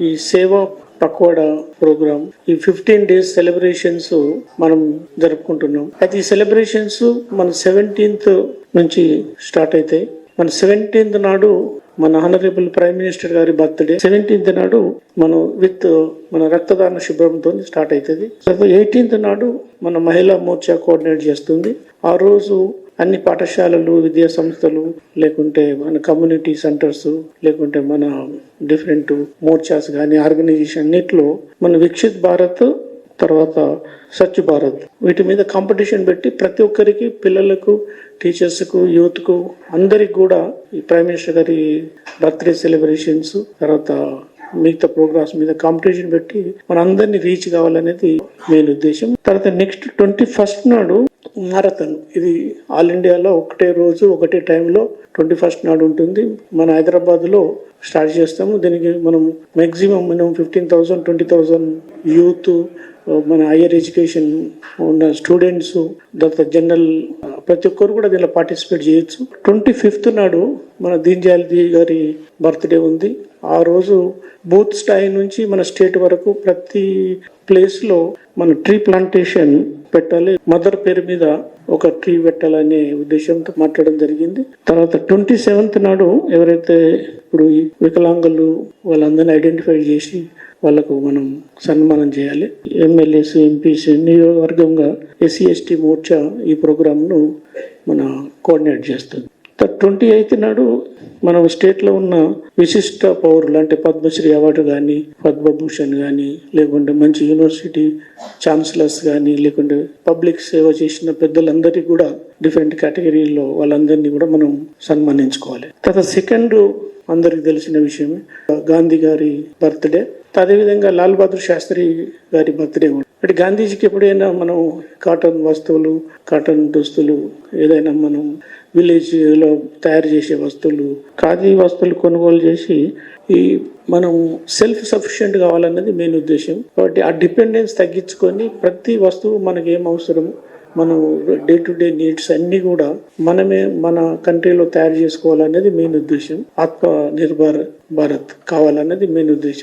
ఈ సేవా పక్వాడా ప్రోగ్రామ్ ఈ fifteen days celebrations మనం జరుపుకుంటున్నాం. అయితే ఈ సెలబ్రేషన్స్ మన సెవెంటీన్త్ నుంచి స్టార్ట్ అవుతాయి మన సెవెంటీన్త్ నాడు మన హానరబుల్ ప్రైమ్ మినిస్టర్ గారి బర్త్డే సెవెంటీన్త్ నాడు మనం విత్ మన రక్తదాన శుభ్రంతో స్టార్ట్ అవుతుంది ఎయిటీన్త్ నాడు మన మహిళా మోర్చా కోఆర్డినేట్ చేస్తుంది. ఆ రోజు అన్ని పాఠశాలలు విద్యా సంస్థలు లేకుంటే మన కమ్యూనిటీ సెంటర్స్ లేకుంటే మన డిఫరెంట్ మోర్చాస్ కానీ ఆర్గనైజేషన్ అన్నిట్లో మన వికసిత్ భారత్ తర్వాత స్వచ్ఛ భారత్. వీటి మీద కాంపిటీషన్ పెట్టి ప్రతి ఒక్కరికి పిల్లలకు టీచర్స్కు యూత్కు అందరికి కూడా ఈ ప్రైమ్ మినిస్టర్ గారి బర్త్డే సెలబ్రేషన్స్ తర్వాత మిగతా ప్రోగ్రామ్స్ మీద కాంపిటీషన్ పెట్టి మన అందరినీ రీచ్ కావాలనేది మెయిన్ ఉద్దేశం. తర్వాత నెక్స్ట్ ట్వంటీ ఫస్ట్ నాడు మారథాన్ ఇది ఆల్ ఇండియాలో ఒకటే రోజు ఒకటే టైంలో ట్వంటీ ఫస్ట్ నాడు ఉంటుంది. మన హైదరాబాద్లో స్టార్ట్ చేస్తాము. దీనికి మనం మ్యాక్సిమం మనం fifteen thousand twenty thousand youth మన హైయర్ ఎడ్యుకేషన్ ఉన్న స్టూడెంట్స్ తర్వాత జనరల్ uh, ప్రతి ఒక్కరు కూడా దీనిలో పార్టిసిపేట్ చేయొచ్చు. ట్వంటీ ఫిఫ్త్ నాడు మన దీన్ గారి బర్త్డే ఉంది. ఆ రోజు బూత్ స్థాయి నుంచి మన స్టేట్ వరకు ప్రతి ప్లేస్లో మన ట్రీ ప్లాంటేషన్ పెట్టాలి. మదర్ పేరు మీద ఒక ట్రీ పెట్టాలనే ఉద్దేశంతో మాట్లాడడం జరిగింది. తర్వాత ట్వంటీ సెవెంత్ నాడు ఎవరైతే ఇప్పుడు ఈ వికలాంగులు వాళ్ళందరినీ ఐడెంటిఫై చేసి వాళ్ళకు మనం సన్మానం చేయాలి. ఎమ్మెల్యేస్ ఎంపీస్ నియోజకవర్గంగా ఎస్సీ ఎస్టీ మోర్చా ఈ ప్రోగ్రామ్ను మన కోఆర్డినేట్ చేస్తుంది. ట్వంటీ ఎయిత్ నాడు మనం స్టేట్లో ఉన్న విశిష్ట పౌరులు అంటే పద్మశ్రీ అవార్డు కానీ పద్మభూషణ్ కానీ లేకుంటే మంచి యూనివర్సిటీ ఛాన్సలర్స్ కానీ లేకుంటే పబ్లిక్ సేవ చేసిన పెద్దలందరికీ కూడా డిఫరెంట్ కేటగిరీలో వాళ్ళందరినీ కూడా మనం సన్మానించుకోవాలి. తర్వాత సెకండ్ అందరికి తెలిసిన విషయమే గాంధీ గారి బర్త్డే. అదేవిధంగా లాల్ బహదూర్ శాస్త్రి గారి బర్త్డే కూడా. అంటే గాంధీజీకి ఎప్పుడైనా మనం కాటన్ వస్తువులు కాటన్ దుస్తులు ఏదైనా మనం విలేజ్లో తయారు చేసే వస్తువులు ఖాదీ వస్తువులు కొనుగోలు చేసి ఈ మనం సెల్ఫ్ సఫిషియెంట్ కావాలన్నది మెయిన్ ఉద్దేశం కాబట్టి ఆ డిపెండెన్స్ తగ్గించుకొని ప్రతి వస్తువు మనకి ఏం అవసరం మనం డే టు డే నీడ్స్ అన్ని కూడా మనమే మన కంట్రీలో తయారు చేసుకోవాలనేది మెయిన్ ఉద్దేశం ఆత్మ నిర్భర్ భారత్ కావాలన్నది మెయిన్ ఉద్దేశం